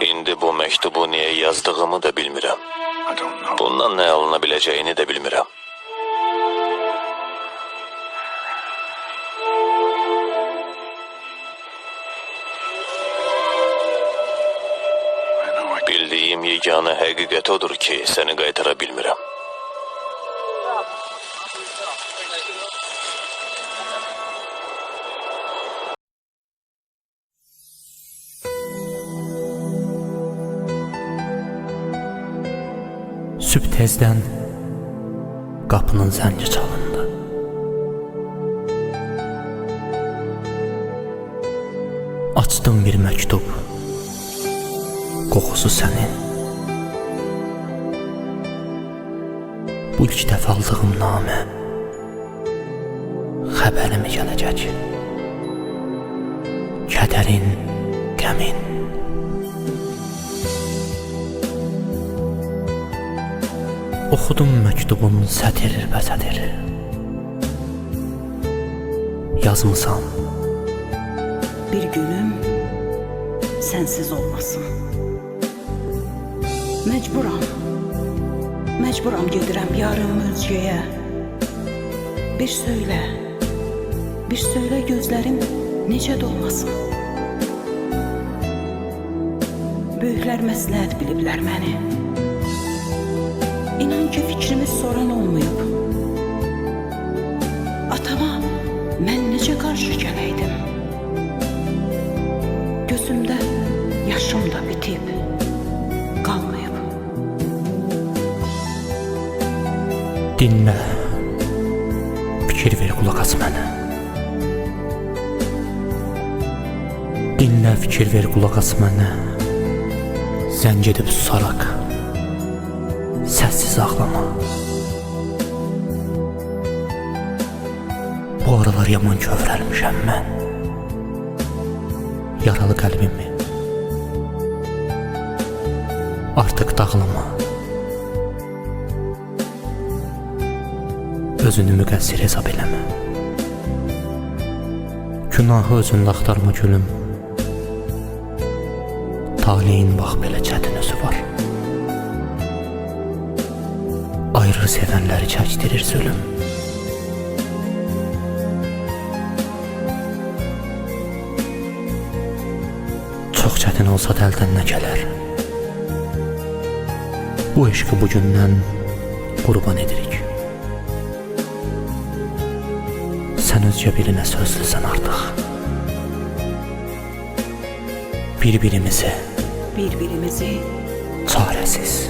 İndi bu mektubu niye yazdığımı da bilmirəm. Bundan ne alınabileceğini de bilmirəm. Bildiğim yegane həqiqət odur ki, səni qaytara bilmirəm. Sübh tezdən qapının zəngi çalındı. Açdım bir məktub. Qoxusu sənin. Bu ilk dəfə aldığım namə xəbərimi gələcək. Kədərin, qəmin. Oxudum məktubun sətir və sətir. Yazmısan, Bir günüm sensiz olmasın. Mecburam. Mecburam gedirəm yarım özgəyə. Bir söylə. Bir söylə gözlərim necə dolmasın. Böyüklər məsləhət biliblər məni. Fikrimi soran olmayıb. Atama mən necə qarşı gələydim? Gözümdə yaşım da bitib, qalmayıb. dinlə. Fikir ver qulaq as mənə. Dinlə, fikir ver qulaq as mənə. Zəng edib susaraq. Səssiz ağlama. Bu aralar yaman kövrəlmişəm mən. Yaralı qəlbimi artıq dağlama. Özünü müqəssir hesab eləmə. Günahı özündə axtarma gülüm. Taleyin bax belə çətin özü var. Ayrı sevənləri çəkdirir zülüm. Çox çətin olsa da əldən nə gələr? Bu eşqi bugündən qurban edirik. Sən özgə birinə sözlüsən artıq. Bir-birimizi Bir-birimizi çarəsiz